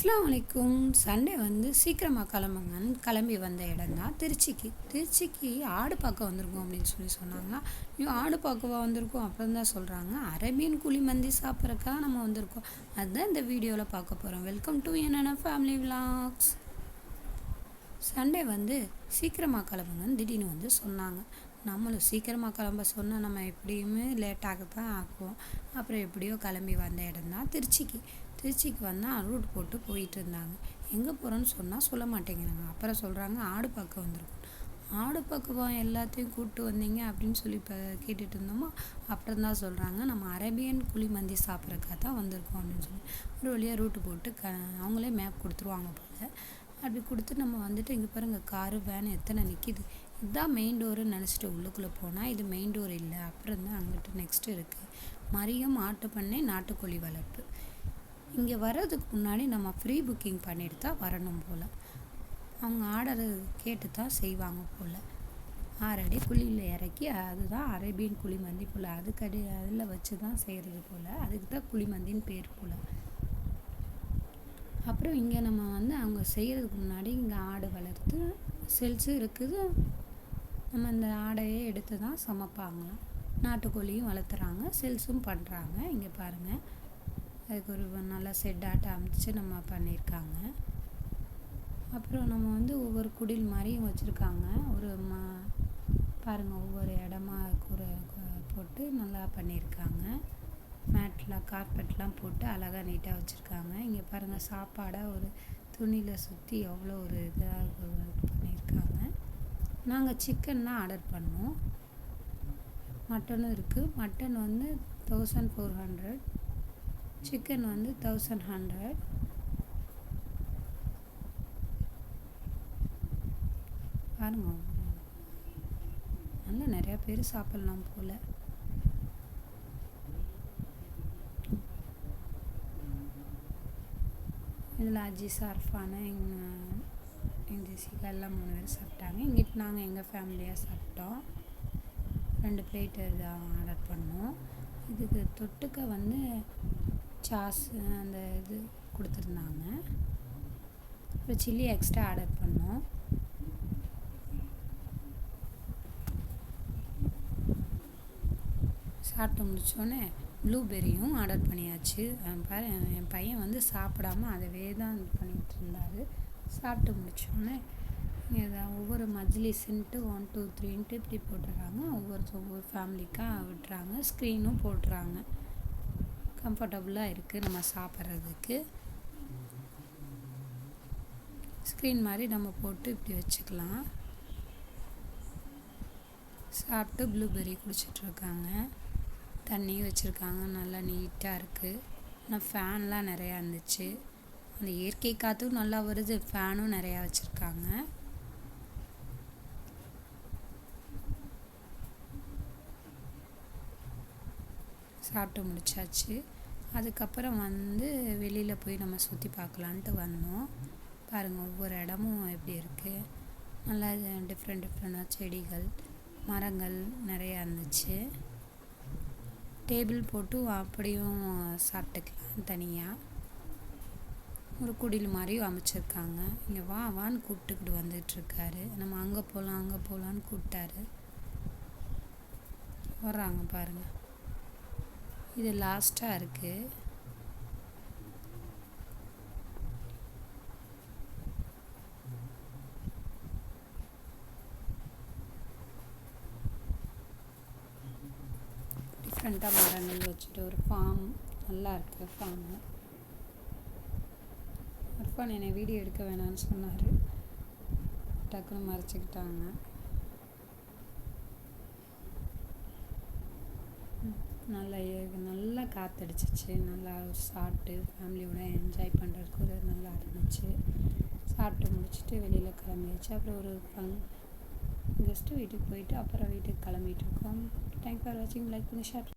அஸ்லாம் வலைக்கும் சண்டே வந்து சீக்கிரமாக கிளம்புங்கன்னு கிளம்பி வந்த இடம் தான் திருச்சிக்கு. திருச்சிக்கு ஆடு பார்க்க வந்திருக்கோம் அப்படின்னு சொல்லி சொன்னாங்களா? ஐயோ ஆடு பார்க்கவா வந்திருக்கோம் அப்புறம் தான் சொல்கிறாங்க அரேபியன் குழி மந்தி சாப்பிட்றக்கா நம்ம வந்திருக்கோம். அதுதான் இந்த வீடியோவில் பார்க்க போகிறோம் வெல்கம் டு என்னென்ன ஃபேமிலி விலாக்ஸ் சண்டே வந்து சீக்கிரமாக கிளம்புங்கன்னு திடீர்னு வந்து சொன்னாங்க. நம்மளும் சீக்கிரமாக கிளம்ப சொன்னால் நம்ம எப்படியுமே லேட்டாக தான் ஆக்குவோம். அப்புறம் எப்படியோ கிளம்பி வந்த இடம் தான் திருச்சிக்கு. திருச்சிக்கு வந்தால் ரூட் போட்டு போயிட்டு இருந்தாங்க. எங்கே போகிறோன்னு சொன்னால் சொல்ல மாட்டேங்கிறாங்க. அப்புறம் சொல்கிறாங்க ஆடு பார்க்க வந்திருக்கோம். ஆடு பக்குவம் எல்லாத்தையும் கூப்பிட்டு வந்தீங்க அப்படின்னு சொல்லி இப்போ கேட்டுட்டு இருந்தோமோ? அப்புறம் தான் சொல்கிறாங்க நம்ம அரேபியன் குழி மந்தி சாப்பிட்றக்கா தான் வந்திருக்கோம் அப்படின்னு சொல்லி. ஒரு வழியாக ரூட்டு போட்டு க அவங்களே மேப் கொடுத்துருவாங்க போல். அப்படி கொடுத்து நம்ம வந்துட்டு இங்கே பாருங்கள் காரு வேன் எத்தனை நிற்கிது இதுதான் மெயின் டோருன்னு நினச்சிட்டு உள்ளுக்குள்ளே போனால் இது மெயின் டோர் இல்லை. அப்புறம் தான் அங்கிட்டு நெக்ஸ்ட்டு இருக்குது மரியம் ஆட்டு பண்ணை நாட்டுக்கோழி வளர்ப்பு. இங்கே வர்றதுக்கு முன்னாடி நம்ம ஃப்ரீ புக்கிங் பண்ணிட்டு தான் வரணும் போல். அவங்க ஆர்டரு கேட்டு தான் செய்வாங்க போல். ஆறடி குழியில் இறக்கி அதுதான் அரேபியன் குழிமந்தி போல். அதுக்கடி அதில் வச்சு தான் செய்கிறது போல். அதுக்கு தான் குழிமந்தின்னு பேர் போல். அப்புறம் இங்கே நம்ம வந்து அவங்க செய்கிறதுக்கு முன்னாடி இங்கே ஆடு வளர்த்து செல்ஸும் இருக்குது. நம்ம இந்த ஆடையே எடுத்து தான் சமைப்பாங்களாம் நாட்டுக்கோழியும் வளர்த்துறாங்க. செல்ஸும் பண்ணுறாங்க இங்கே பாருங்கள் அதுக்கு ஒரு நல்லா செட்டாட்ட அமைச்சு நம்ம பண்ணியிருக்காங்க அப்புறம் நம்ம வந்து ஒவ்வொரு குடில் மாதிரியும் வச்சுருக்காங்க. ஒரு ம பாருங்கள் ஒவ்வொரு இடமா கூரை போட்டு நல்லா பண்ணியிருக்காங்க மேட்லாம் கார்பெட்லாம் போட்டு அழகாக நீட்டாக வச்சுருக்காங்க. இங்கே பாருங்கள் சாப்பாடாக ஒரு துணியில் சுற்றி எவ்வளோ ஒரு இதாக பண்ணியிருக்காங்க நாங்கள் சிக்கன் தான் ஆர்டர் பண்ணோம். மட்டனும் இருக்குது மட்டன் வந்து தௌசண்ட் ஃபோர் ஹண்ட்ரட் சிக்கன் வந்து தௌசண்ட் ஹண்ட்ரட் பாருங்க நல்லா நிறையா பேர் சாப்பிட்லாம் போல். இதில் அஜி அர்ஃபானு எங்கள் எங்கள் ஜெசிகா எல்லாம் மூணு பேர் சாப்பிட்டாங்க. இங்கிட்டு நாங்கள் எங்கள் ஃபேமிலியாக சாப்பிட்டோம். ரெண்டு பிளேட்டு ஆர்டர் பண்ணோம். இதுக்கு தொட்டுக்க வந்து சாஸ் அந்த இது கொடுத்துருந்தாங்க. அப்புறம் சில்லி எக்ஸ்ட்ரா ஆர்டர் பண்ணோம். சாப்பிட்டு முடிச்சோன்னே ப்ளூபெரியும் ஆர்டர் பண்ணியாச்சு. பாரு என் பையன் வந்து சாப்பிடாம அதவே தான் இது பண்ணிகிட்டு இருந்தார். சாப்பிட்டு முடிச்சோன்னே இதான் ஒவ்வொரு மஜ்லிஸுன்ட்டு ஒன் டூ த்ரீன்ட்டு இப்படி போட்டுடுறாங்க. ஒவ்வொரு ஒவ்வொரு ஃபேமிலிக்காக விட்டுறாங்க. ஸ்க்ரீனும் போட்டுறாங்க. கம்ஃபர்டபுளாக இருக்குது நம்ம சாப்பிட்றதுக்கு. ஸ்க்ரீன் மாதிரி நம்ம போட்டு இப்படி வச்சுக்கலாம். சாப்பிட்டு ப்ளூபெர்ரி குடிச்சிட்ருக்காங்க. தண்ணி வச்சுருக்காங்க. நல்லா நீட்டாக இருக்குது ஆனால் ஃபேன்லாம் நிறையா இருந்துச்சு. அந்த இயற்கை காற்றும் நல்லா வருது. ஃபேனும் நிறையா வச்சுருக்காங்க. சாப்பிட்டு முடிச்சாச்சு. அதுக்கப்புறம் வந்து வெளியில் போய் நம்ம சுற்றி பார்க்கலான்ட்டு வந்தோம். பாருங்கள் ஒவ்வொரு இடமும் எப்படி இருக்குது நல்லா டிஃப்ரெண்ட் டிஃப்ரெண்டாக செடிகள் மரங்கள் நிறையா இருந்துச்சு. டேபிள் போட்டு அப்படியும் சாப்பிட்டுக்கலாம் தனியாக ஒரு குடில் மாதிரியும் அமைச்சிருக்காங்க. இங்கே வா வான்னு கூப்பிட்டுக்கிட்டு வந்துட்டுருக்காரு நம்ம அங்கே போகலாம் அங்கே போகலான்னு கூப்பிட்டாரு. வர்றாங்க பாருங்கள் இது லாஸ்ட்டாக இருக்குது டிஃப்ரெண்ட்டாக மரங்கள் வச்சுட்டு ஒரு ஃபார்ம் நல்லா இருக்குது ஃபார்மு அர்ஃபான் என்னை வீடியோ எடுக்க வேணாம்னு சொன்னார். டக்குன்னு மறைச்சிக்கிட்டாங்க. நல்லா நல்லா காற்றடிச்சிச்சு நல்லா சாப்பிட்டு ஃபேமிலியோட என்ஜாய் பண்ணுறதுக்கு ஒரு நல்லா இருந்துச்சு. சாப்பிட்டு முடிச்சுட்டு வெளியில் கிளம்பியாச்சு. அப்புறம் ஒரு ஃபங் கெஸ்ட்டு வீட்டுக்கு போயிட்டு அப்புறம் வீட்டுக்கு கிளம்பிட்டு இருக்கோம். தேங்க் ஃபார் வாட்சிங் லைக் பண்ணி ஷேர்